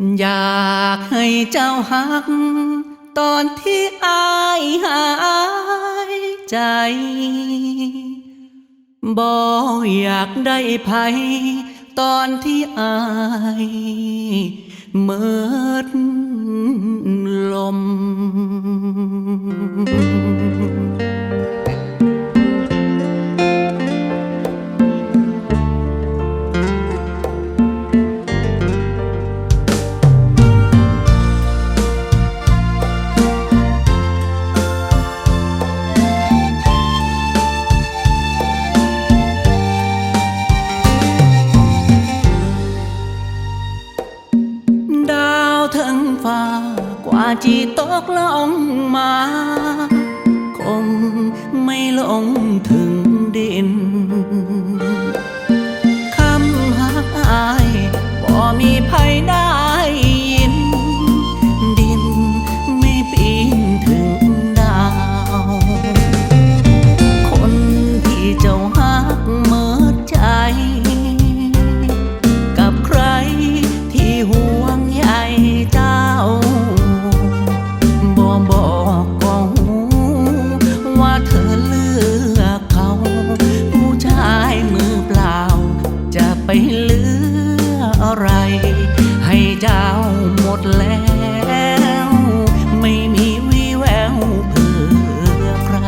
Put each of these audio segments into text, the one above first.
อยากให้เจ้าหัก ตอนที่อายหายใจ บ่อยากได้ภัย ตอนที่อายเมิดาวทั้งฟ้ากว่าจีตกลงมา คงไม่ลงถึงดิน แล้ว ไม่มีวี่แววเพื่อใคร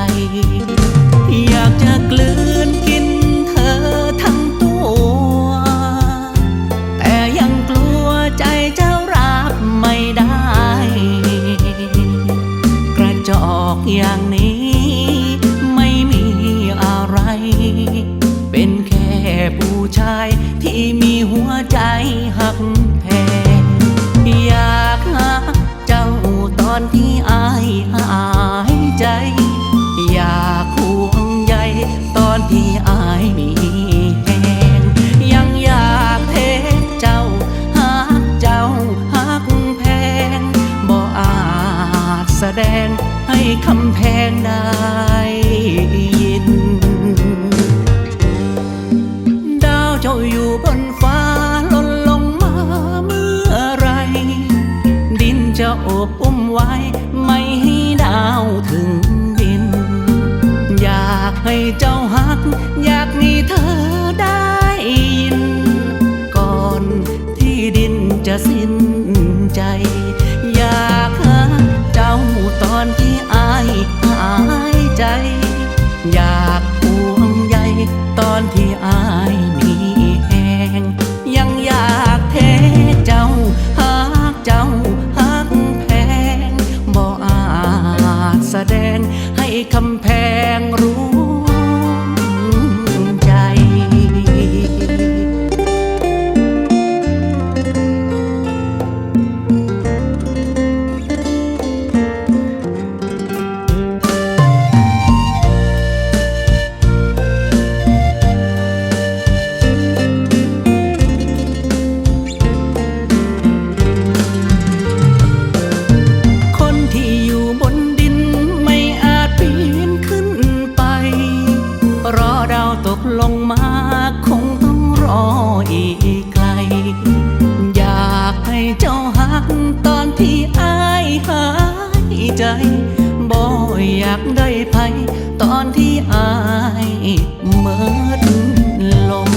อยากจะกลืนกินเธอทั้งตัว แต่ยังกลัวใจเจ้ารับไม่ได้ กระจอกอย่างนี้ ตอนที่อายมีแหงยังอยากเทเจ้าหักเจ้าหักแพงบ่อาจแสดงให้คำแพงได้ยิน ดาวเจ้าอยู่บนฟ้าล่นลงมาเมื่อไร ดินจะโอบอุ้มไว้ เจ้าหัก อยากมีเธอได้ยิน ก่อนที่ดินจะสิ้นใจ อยากหาเจ้าตอนที่อายหายใจ อยากห่วงใยตอนที่อายมีแหงยังอยากเทเจ้าหักเจ้าหักแพงบ่อาจแสดงให้คำแพง รออีกไกล อยากให้เจ้าหักตอนที่อายหายใจบ่อยากได้ภัยตอนที่อายเมิดลม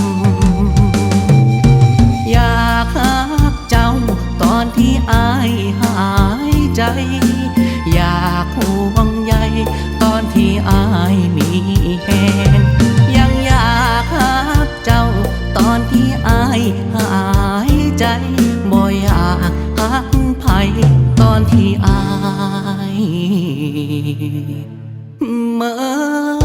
อยากหาเจ้าตอนที่อายหายใจ อนที่อายเมื่อ